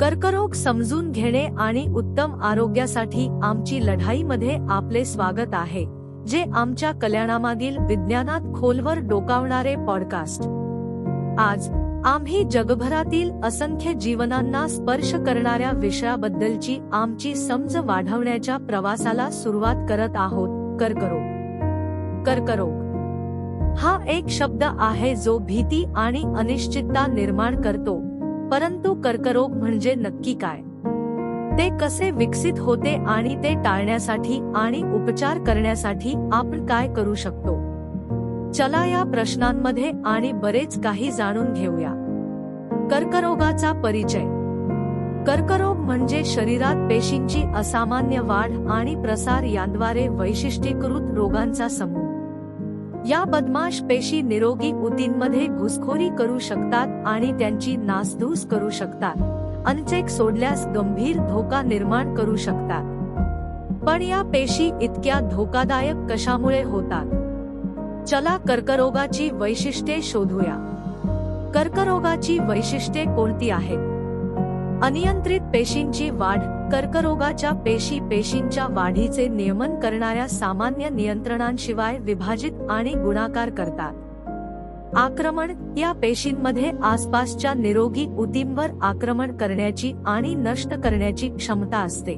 कर्करोग समजून घेणे आणि उत्तम आरोग्यासाठी आमची लढाईमध्ये आपले स्वागत आहे जे आमच्या कल्याणामागील विज्ञानात खोलवर डोकावणारे पॉडकास्ट. आज आम्ही जगभरातील असंख्य जीवनांना स्पर्श करणाऱ्या विषयाबद्दलची आमची समज वाढवण्याच्या प्रवासाला सुरुवात करत आहोत कर्करोग. कर्करोग. हा एक शब्द आहे जो भीती आणि अनिश्चितता निर्माण करतो. परंतु कर्करोग म्हणजे नक्की काय? ते कसे विकसित होते आणि ते टाळण्यासाठी आणि उपचार करण्यासाठी आपण काय करू शकतो? चला या प्रश्नांमध्ये आणि बरेच काही जाणून घेऊया. कर्करोगाचा परिचय. कर्करोग म्हणजे शरीरात पेशींची असामान्य वाढ आणि प्रसार यांद्वारे वैशिष्ट्यीकृत रोगांचा समूह. या बदमाश पेशी निरोगी ऊतींमध्ये घुसखोरी करू शकतात आणि त्यांची नासधूस करू शकतात. अनचेक सोडल्यास गंभीर धोका निर्माण करू शकतात. पण या पेशी इतक्या धोकादायक कशामुळे होतात? चला कर्करोगाची वैशिष्ट्ये शोधूया. कर्करोगाची वैशिष्ट्ये कोणती आहेत? अनियंत्रित पेशींची वाढ कर्करोगाच्या पेशी पेशींच्या वाढीचे नियमन करणाऱ्या सामान्य नियंत्रणांशिवाय विभाजित आणि गुणाकार करतात. आक्रमण या पेशींमध्ये आसपासच्या निरोगी उतींवर आक्रमण करण्याची आणि नष्ट करण्याची क्षमता असते.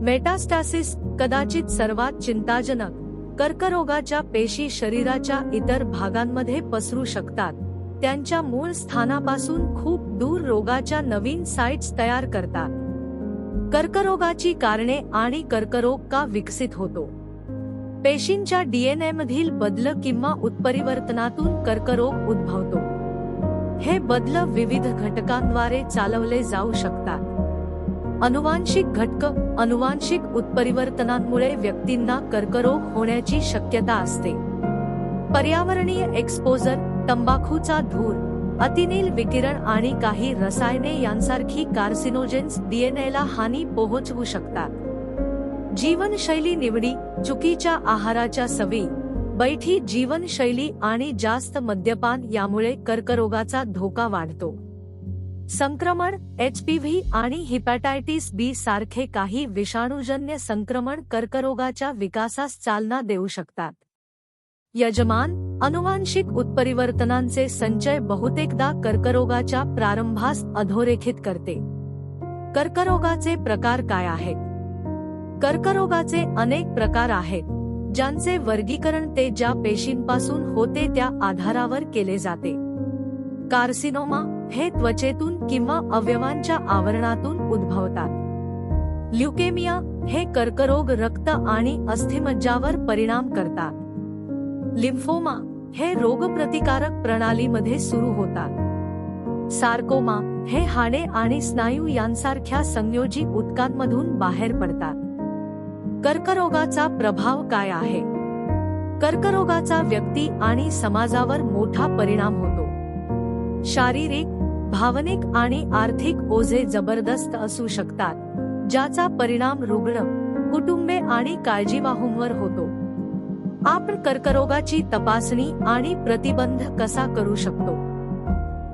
मेटास्टासिस कदाचित सर्वात चिंताजनक कर्करोगाच्या पेशी शरीराच्या इतर भागांमध्ये पसरू शकतात. त्यांच्या मूळ स्थानापासून खूप दूर रोगाच्या नवीन साइट्स तयार करतात. कर्करोगाची कारणे आणि कर्करोग का विकसित होतो? पेशींच्या डीएनए मधील बदल किंवा उत्परिवर्तनातून कर्करोग उद्भवतो. हे बदल विविध घटकांद्वारे चालवले जाऊ शकतात. अनुवांशिक घटक अनुवांशिक उत्परिवर्तनांमुळे व्यक्तींना कर्करोग होण्याची शक्यता असते. पर्यावरणीय एक्सपोजर तंबाखूचा धूर अतिनील विकिरण आणि काही रसायने यांसारखी कार्सिनोजेन्स डीएनएला हानी पोहोचवू शकतात. जीवनशैली निवडी चुकीच्या आहाराच्या सवयी बैठी जीवनशैली आणि जास्त मद्यपान यामुळे कर्करोगाचा धोका वाढतो. संक्रमण एचपीव्ही आणि हिपॅटायटिस बी सारखे काही विषाणूजन्य संक्रमण कर्करोगाच्या विकासास चालना देऊ शकतात. यजमान अनुवांशिक उत्परिवर्तनांचे संचय बहुतेकदा कर्करोगाच्या प्रारंभास अधोरेखित करते. कर्करोगाचे प्रकार काय आहेत? कर्करोगाचे अनेक प्रकार आहेत ज्यांचे वर्गीकरण ते ज्या पेशींपासून होते त्या आधारावर केले जाते. कार्सिनोमा हे त्वचेतून किंवा अवयवांच्या आवरणातून उद्भवतात. ल्युकेमिया हे कर्करोग रक्त आणि अस्थिमज्जावर परिणाम करतात. लिम्फोमा हे रोगप्रतिकारक प्रणालीमध्ये सुरू होतात. सार्कोमा हे हाडे आणि स्नायू यांसारख्या संयोजी उदकांमधून बाहेर पडतात. कर्करोगाचा प्रभाव काय आहे? कर्करोगाचा व्यक्ती आणि समाजावर मोठा परिणाम होतो. शारीरिक भावनिक आणि आर्थिक ओझे जबरदस्त असू शकतात ज्याचा परिणाम रुग्ण कुटुंबे आणि काळजीवाहूंवर होतो. आपण कर्करोगाची तपासणी आणि प्रतिबंध कसा करू शकतो?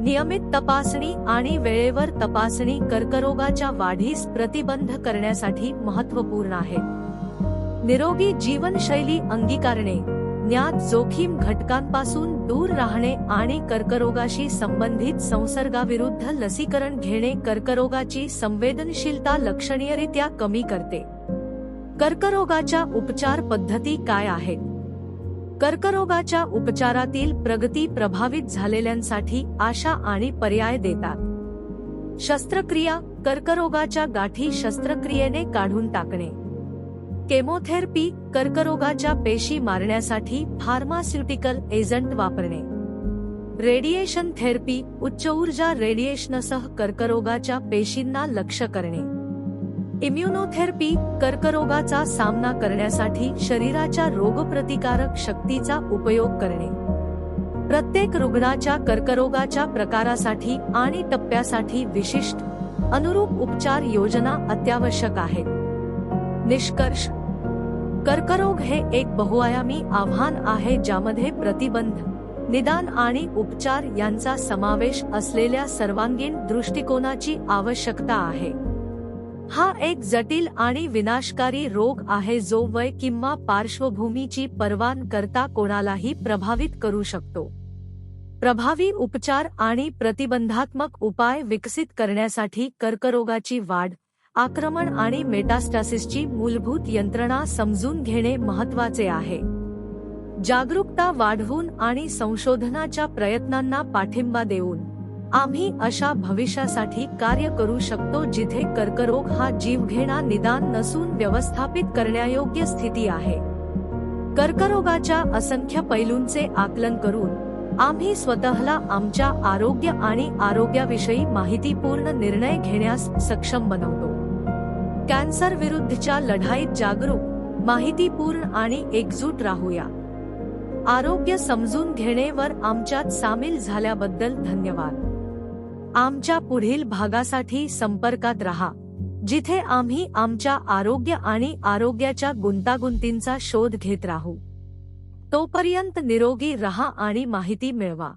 नियमित तपासणी आणि वेळेवर तपासणी कर्करोगाच्या वाढीस प्रतिबंध करण्यासाठी महत्त्वपूर्ण आहे. निरोगी जीवनशैली अंगीकारणे ज्ञात जोखीम घटकांपासून दूर राहणे आणि कर्करोगाशी संबंधित संसर्गाविरुद्ध लसीकरण घेणे कर्करोगाची संवेदनशीलता लक्षणीयरित्या कमी करते. कर्करोगाच्या उपचार पद्धती काय आहेत? कर्करोगाच्या उपचारातील प्रगती प्रभावित झालेल्यांसाठी आशा आणि पर्याय देतात. शस्त्रक्रिया कर्करोगाच्या गाठी शस्त्रक्रियेने काढून टाकणे. केमोथेरपी कर्करोगाच्या पेशी मारण्यासाठी फार्मास्युटिकल एजंट वापरणे. रेडिएशन थेरपी उच्च ऊर्जा रेडिएशनसह कर्करोगाच्या पेशींना लक्ष करणे. इम्युनोथेरपी कर्करोगाचा सामना करण्यासाठी शरीराच्या रोगप्रतिकारक शक्तीचा उपयोग करणे. प्रत्येक रुग्णाच्या कर्करोगाच्या प्रकारासाठी आणि टप्प्यासाठी विशिष्ट अनुरूप उपचार योजना अत्यावश्यक आहेत. निष्कर्ष कर्करोग हे एक बहुआयामी आव्हान आहे ज्यामध्ये प्रतिबंध निदान आणि उपचार यांचा समावेश असलेल्या सर्वांगीण दृष्टिकोनाची आवश्यकता आहे. हा एक जटिल आणि विनाशकारी रोग आहे जो वय किंवा पार्श्वभूमीची पर्वान करता कोणालाही प्रभावित करू शकतो. प्रभावी उपचार आणि प्रतिबंधात्मक उपाय विकसित करण्यासाठी कर्करोगाची वाढ आक्रमण आणि मेटास्टासिसची मूलभूत यंत्रणा समजून घेणे महत्त्वाचे आहे. जागरूकता वाढवून आणि संशोधनाच्या प्रयत्नांना पाठिंबा देऊन आम्ही अशा भविष्यासाठी कार्य करू शकतो जिथे कर्करोग हा जीवघेणा निदान नसून व्यवस्थापित करण्यायोग्य स्थिती आहे. कर्करोगाच्या असंख्य पैलूंचे आकलन करून आम्ही स्वतःला आमच्या आरोग्य आणि आरोग्याविषयी माहितीपूर्ण निर्णय घेण्यास सक्षम बनवतो. कॅन्सर विरुद्धच्या लढाईत जागरूक माहितीपूर्ण आणि एकजूट राहूया. आरोग्य समजून घेणेवर आमच्यात सामील झाल्याबद्दल धन्यवाद. आमच्या पुढील भागासाठी संपर्कात रहा जिथे आम्ही आमच्या आरोग्य आणि आरोग्याच्या गुंतागुंतींचा शोध घेत राहू. तोपर्यंत निरोगी रहा आणि माहिती मिळवा.